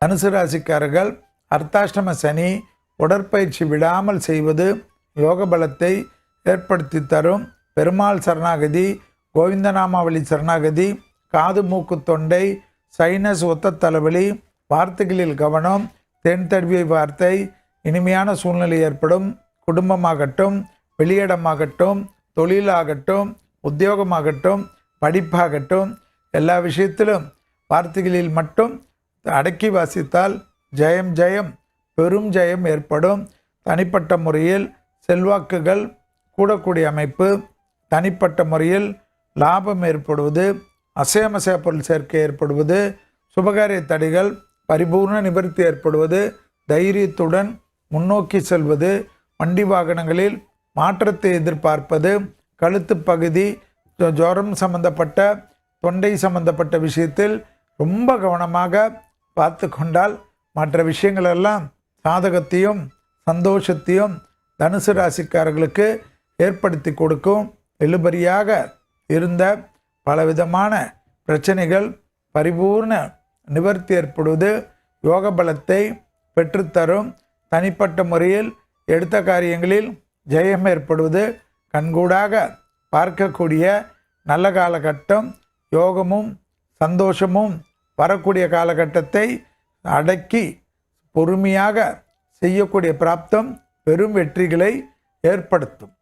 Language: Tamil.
தனுசு ராசிக்காரர்கள் அர்த்தாஷ்டம சனி உடற்பயிற்சி விடாமல் செய்வது யோக பலத்தை ஏற்படுத்தி தரும். பெருமாள் சரணாகதி கோவிந்தநாமாவளி சரணாகதி காது மூக்கு தொண்டை சைனஸ் ஒத்த தலைவலி வார்த்தைகளில் கவனம் தென் தடுவியை வார்த்தை இனிமையான சூழ்நிலை ஏற்படும். குடும்பமாகட்டும் வெளியிடமாகட்டும் தொழிலாகட்டும் உத்தியோகமாகட்டும் படிப்பாகட்டும் எல்லா விஷயத்திலும் வார்த்தைகளில் மட்டும் அடக்கி வாசித்தால் ஜெயம் ஜெயம் பெரும் ஜெயம் ஏற்படும். தனிப்பட்ட முறையில் செல்வாக்குகள் கூடக்கூடிய அமைப்பு. தனிப்பட்ட முறையில் லாபம் ஏற்படுவது அசையமசைய பொருள் சேர்க்கை ஏற்படுவது சுபகாரிய தடைகள் பரிபூர்ண நிவர்த்தி ஏற்படுவது தைரியத்துடன் முன்னோக்கி செல்வது வண்டி வாகனங்களில் மாற்றத்தை எதிர்பார்ப்பது கழுத்து பகுதி ஜுரம் சம்பந்தப்பட்ட தொண்டை சம்பந்தப்பட்ட விஷயத்தில் ரொம்ப கவனமாக பார்த்து கொண்டால் மற்ற விஷயங்களெல்லாம் சாதகத்தையும் சந்தோஷத்தையும் தனுசு ராசிக்காரர்களுக்கு ஏற்படுத்தி கொடுக்கும். இழுபறியாக இருந்த பலவிதமான பிரச்சனைகள் பரிபூர்ண நிவர்த்தி ஏற்படுவது யோக பலத்தை பெற்றுத்தரும். தனிப்பட்ட முறையில் எடுத்த காரியங்களில் ஜெயம் ஏற்படுவது கண்கூடாக பார்க்கக்கூடிய நல்ல காலகட்டம். யோகமும் சந்தோஷமும் வரக்கூடிய காலகட்டத்தை அடக்கி பொறுமையாக செய்யக்கூடிய பிராப்தம் பெரும் வெற்றிகளை ஏற்படுத்தும்.